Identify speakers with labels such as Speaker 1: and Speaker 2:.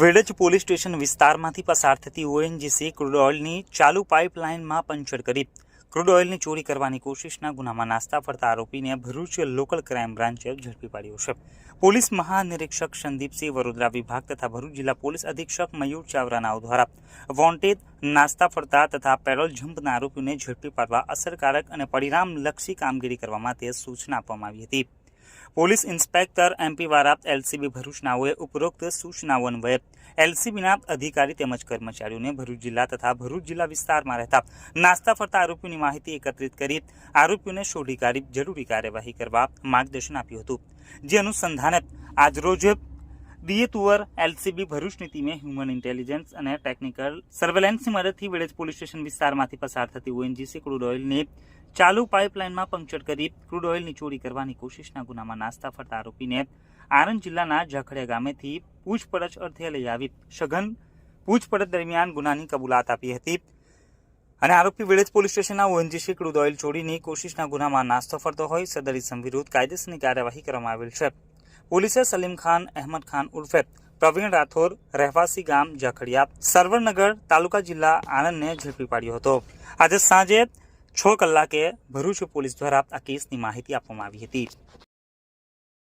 Speaker 1: Vadaj police station વિસ્તારમાંથી પસાર થતી ઓએનજીસી ક્રૂડ ઓઇલની ચાલુ પાઇપલાઇનમાં પંચર કરી. ક્રૂડ ઓઇલની ચોરી કરવાની કોશિશના ગુનામાં નાસ્તા ફરતા આરોપીને ભરૂચ લોકલ ક્રાઇમ બ્રાન્ચે ઝડપી પાડ્યો છે. પોલીસ મહાનિરીક્ષક સંદીપસિંહ વડોદરા વિભાગ તથા ભરૂચ જિલ્લા પોલીસ અધિક્ષક મયુર ચાવરાનાઓ દ્વારા વોન્ટેડ નાસ્તા ફરતા તથા પેરોલ જમ્પના આરોપીઓને ઝડપી પાડવા અસરકારક અને પરિણામલક્ષી કામગીરી કરવા માટે સૂચના આપવામાં આવી હતી. Police inspector MP Vara LCB ભરૂચનાઓએ ઉપરોક્ત સૂચનાઓ અન્વયે એલસીબીના અધિકારી તેમજ કર્મચારીઓને ભરૂચ જિલ્લા તથા ભરૂચ જિલ્લા વિસ્તારમાં રહેતા નાસ્તા ફરતા આરોપીઓની માહિતી એકત્રિત કરી આરોપીઓને શોધી કાઢી જરૂરી કાર્યવાહી કરવા માર્ગદર્શન આપ્યું હતું. જે અનુસંધાને આજરોજ ડીએ તુવર એલસીબી ભરૂચની ટીમે હ્યુમન ઇન્ટેલિજન્સ અને ટેકનિકલ સર્વેલન્સની મદદથી વેડેજ પોલીસ સ્ટેશન વિસ્તારમાંથી પસાર થતી ઓએનજીસી ક્રૂડ ઓઇલને ચાલુ પાઇપલાઇનમાં પંક્ચર કરી ક્રૂડ ઓઇલની ચોરી કરવાની કોશિશના ગુનામાં નાસ્તા ફરતા આરોપીને આણંદ જિલ્લાના ઝાખડિયા ગામેથી પૂછપરછ અર્થે લઈ આવી સઘન પૂછપરછ દરમિયાન ગુનાની કબૂલાત આપી હતી. અને આરોપી વિલેજ પોલીસ સ્ટેશનના ઓએનજીસી ક્રૂડ ઓઇલ ચોરીની કોશિશના ગુનામાં નાસ્તો ફરતો હોય, સદર વિરુદ્ધ કાયદેસરની કાર્યવાહી કરવામાં આવેલ છે. પોલીસે સલીમ ખાન, અહેમદ ખાન ઉર્ફે પ્રવીણ રાઠોર રહેવાસી ગામ ઝાખડિયા સરવરનગર તાલુકા જિલ્લા આણંદને ઝડપી પાડ્યો હતો. આજે સાંજે છ કલાકે ભરૂચ પોલીસ દ્વારા આ કેસની માહિતી આપવામાં આવી હતી.